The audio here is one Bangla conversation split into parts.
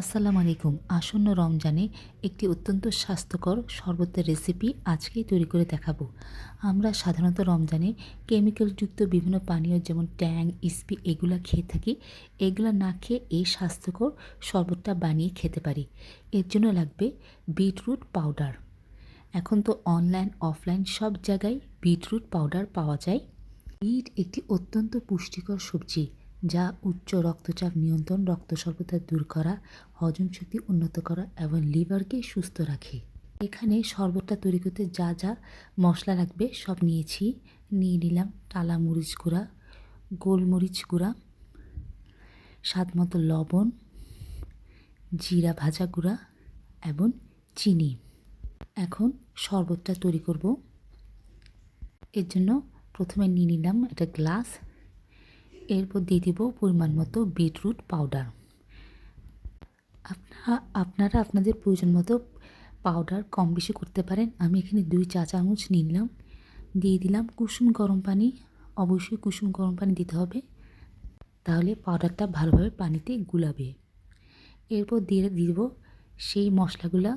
আসসালামু আলাইকুম। আসন্ন রমজানে একটি অত্যন্ত স্বাস্থ্যকর শরবতের রেসিপি আজকেই তৈরি করে দেখাবো। আমরা সাধারণত রমজানে কেমিক্যালযুক্ত বিভিন্ন পানীয় যেমন ট্যাং, ইস্পি এগুলো খেয়ে থাকি। এগুলো না খেয়ে এই স্বাস্থ্যকর শরবতটা বানিয়ে খেতে পারি। এর জন্য লাগবে বিটরুট পাউডার এখন তো অনলাইন অফলাইন সব জায়গায় বিটরুট পাউডার পাওয়া যায়। বিট একটি অত্যন্ত পুষ্টিকর সবজি। যা উচ্চ রক্তচাপ নিয়ন্ত্রণ, রক্ত স্বল্পতা দূর করা, হজম শক্তি উন্নত করা এবং লিভারকে সুস্থ রাখে। এখানে শরবতটা তৈরি করতে যা যা মশলা লাগবে সব নিয়েছি। নিয়ে নিলাম টালা মরিচ গুঁড়া, গোলমরিচ গুঁড়া, স্বাদ মতো লবণ, জিরা ভাজা গুঁড়া এবং চিনি। এখন শরবতটা তৈরি করব। এর জন্য প্রথমে নিয়ে নিলাম একটা গ্লাস। এরপর দিয়ে দিব পরিমাণ মতো বিটরুট পাউডার। আপনারা আপনারা আপনাদের প্রয়োজন মতো পাউডার কম বেশি করতে পারেন। আমি এখানে দুই চা চামচ নিলাম। দিয়ে দিলাম কুসুম গরম পানি। অবশ্যই কুসুম গরম পানি দিতে হবে। তাহলে পাউডারটা ভালোভাবে পানিতে গুলাবে। এরপর দিয়ে দিব সেই মশলাগুলা।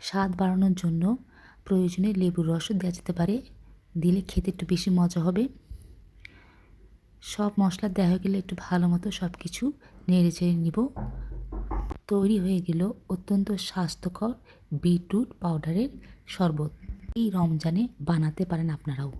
স্বাদ বাড়ানোর জন্য প্রয়োজনে লেবুর রসও দেওয়া যেতে পারে। দিলে খেতে একটু বেশি মজা হবে। সব মশলা দেওয়া গেলে একটু ভালো মতো সব কিছু নেড়ে চেড়ে নিব। তৈরি হয়ে গেল অত্যন্ত স্বাস্থ্যকর বিটরুট পাউডারের শরবত। এই রমজানে বানাতে পারেন আপনারাও।